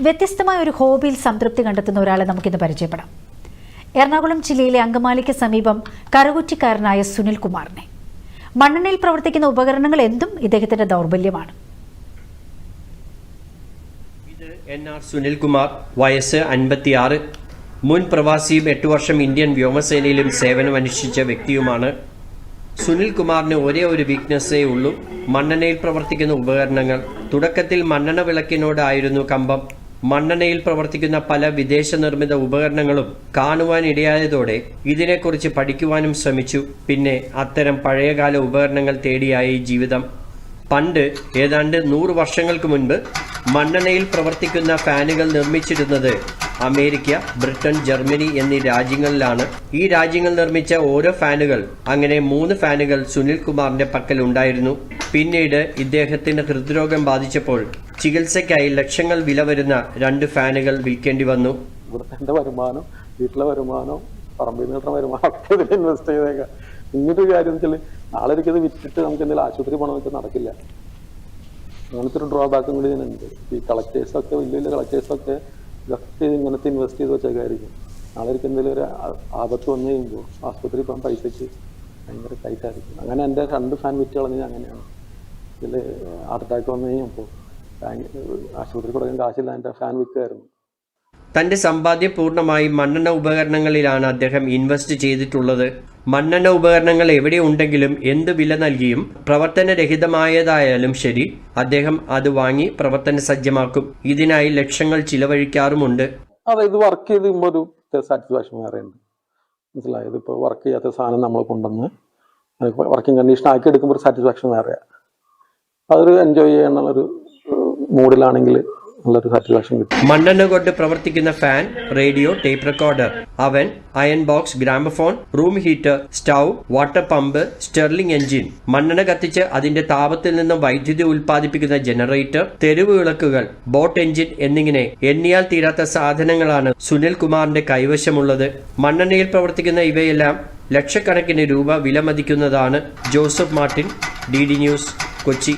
വ്യത്യസ്തമായ ഒരു ഹോബിയിൽ സംതൃപ്തി കണ്ടെത്തുന്ന ഒരാളെ നമുക്കിന്ന് പരിചയപ്പെടാം. എറണാകുളം ജില്ലയിലെ അങ്കമാലിക്ക് സമീപം കറുകുറ്റിക്കാരനായ സുനിൽ കുമാറിനെ. മണ്ണെണ്ണയിൽ പ്രവർത്തിക്കുന്ന ഉപകരണങ്ങൾ എന്തും ഇദ്ദേഹത്തിന്റെ ദൗർബല്യമാണ്. എൻ ആർ സുനിൽകുമാർ വയസ്സ് അൻപത്തിയാറ്. മുൻ പ്രവാസിയും എട്ട് വർഷം ഇന്ത്യൻ വ്യോമസേനയിലും സേവനമനുഷ്ഠിച്ച വ്യക്തിയുമാണ് സുനിൽകുമാറിന് ഒരേ ഒരു വീക്ക്നെസ്സേ ഉള്ളൂ. മണ്ണെണ്ണയിൽ പ്രവർത്തിക്കുന്ന ഉപകരണങ്ങൾ. തുടക്കത്തിൽ മണ്ണെണ്ണ വിളക്കിനോടായിരുന്നു കമ്പം. മണ്ണെണ്ണയിൽ പ്രവർത്തിക്കുന്ന പല വിദേശ നിർമ്മിത ഉപകരണങ്ങളും കാണുവാൻ ഇടയായതോടെ ഇതിനെക്കുറിച്ച് പഠിക്കുവാനും ശ്രമിച്ചു. പിന്നെ അത്തരം പഴയകാല ഉപകരണങ്ങൾ തേടിയായി ജീവിതം. പണ്ട് ഏതാണ്ട് നൂറ് വർഷങ്ങൾക്ക് മുൻപ് മണ്ണെണ്ണയിൽ പ്രവർത്തിക്കുന്ന ഫാനുകൾ നിർമ്മിച്ചിരുന്നത് അമേരിക്ക ബ്രിട്ടൻ ജർമ്മനി എന്നീ രാജ്യങ്ങളിലാണ് ഈ രാജ്യങ്ങൾ നിർമ്മിച്ച ഓരോ ഫാനുകൾ. അങ്ങനെ മൂന്ന് ഫാനുകൾ സുനിൽ കുമാറിന്റെ പക്കൽ ഉണ്ടായിരുന്നു. പിന്നീട് ഇദ്ദേഹത്തിന് ഹൃദ്രോഗം ബാധിച്ചപ്പോൾ ചികിത്സയ്ക്കായി ലക്ഷങ്ങൾ വില വരുന്ന രണ്ട് ഫാനുകൾ വിൽക്കേണ്ടി വന്നു. ഇവിടുത്തെ വരുമാനം വീട്ടിലെ വരുമാനം പറമ്പിൽ നിന്നുള്ള വരുമാനം ഇതിൽ ഇൻവെസ്റ്റ് ചെയ്തേക്കാം. ഇങ്ങനത്തെ ഒരു കാര്യം വെച്ചാൽ നാളെ ഒരിക്കൽ ഇത് വിറ്റിട്ട് നമുക്ക് എന്തെങ്കിലും ആശുപത്രി പോകണം വെച്ചാൽ നടക്കില്ല. അങ്ങനത്തെ ഒരു ഡ്രോബാക്കും കൂടി ഇതിനുണ്ട്. ഈ കളക്ടേഴ്സൊക്കെ വലിയ വലിയ കളക്ടേഴ്സൊക്കെ ഇതൊക്കെ ഇങ്ങനത്തെ ഇൻവെസ്റ്റ് ചെയ്ത് വെച്ചേക്കായിരിക്കും നാളെ ഒരിക്കൽ എന്തെങ്കിലും ഒരു ആപത്ത് വന്നു കഴിയുമ്പോൾ ആസ്പത്രിയിൽ പോകാൻ പൈസയ്ക്ക് ഭയങ്കര ടൈറ്റായിരിക്കും അങ്ങനെ എന്റെ രണ്ട് ഫാൻ വിറ്റ് കളഞ്ഞത് അങ്ങനെയാണ്. ഇതിൽ ഹാർട്ട് അറ്റാക്ക് വന്നു കഴിഞ്ഞപ്പോൾ ആശുപത്രി കൊടുക്കാൻ കാശില്ല എന്റെ ഫാൻ വിൽക്കുമായിരുന്നു തന്റെ സമ്പാദ്യം പൂർണമായും മണ്ണെണ്ണ ഉപകരണങ്ങളിലാണ് അദ്ദേഹം ഇൻവെസ്റ്റ് ചെയ്തിട്ടുള്ളത്. മണ്ണെണ്ണ ഉപകരണങ്ങൾ എവിടെ ഉണ്ടെങ്കിലും എന്ത് വില നൽകിയും പ്രവർത്തനരഹിതമായതായാലും ശരി അദ്ദേഹം അത് വാങ്ങി പ്രവർത്തന സജ്ജമാക്കും. ഇതിനായി ലക്ഷങ്ങൾ ചിലവഴിക്കാറുമുണ്ട്. അതെ ഇത് വർക്ക് ചെയ്ത് ഒരു സാറ്റിസ്ഫാക്ഷൻ വേറെ ഉണ്ട് മനസ്സിലായത് ഇപ്പോൾ വർക്ക് ചെയ്യാത്ത സാധനം നമ്മൾ കൊണ്ടുവന്ന് വർക്കിംഗ് കണ്ടീഷൻ ആക്കി എടുക്കുമ്പോൾ ഒരു സാറ്റിസ്ഫാക്ഷൻ വേറെയാണ് അതൊരു എൻജോയ് ചെയ്യാനുള്ളൊരു മൂഡിലാണെങ്കിൽ നല്ലൊരു സാറ്റിസ്ഫാക്ഷൻ കിട്ടും. മണ്ണെണ്ണ കൊണ്ട് പ്രവർത്തിക്കുന്ന fan radio tape recorder oven iron box gramophone room heater stove water pump Stirling engine മണ്ണെണ്ണ കത്തിച്ച് അതിന്റെ താപത്തിൽ നിന്നും വൈദ്യുതി ഉൽപ്പാദിപ്പിക്കുന്ന ജനറേറ്റർ തെരുവ് വിളക്കുകൾ ബോട്ട് എഞ്ചിൻ എന്നിങ്ങനെ എണ്ണിയാൽ തീരാത്ത സാധനങ്ങളാണ് സുനിൽ കുമാറിന്റെ കൈവശമുള്ളത്. മണ്ണെണ്ണയിൽ പ്രവർത്തിക്കുന്ന ഇവയെല്ലാം ലക്ഷക്കണക്കിന് രൂപ വിലമതിക്കുന്നതാണ് Joseph Martin D D news Kochi.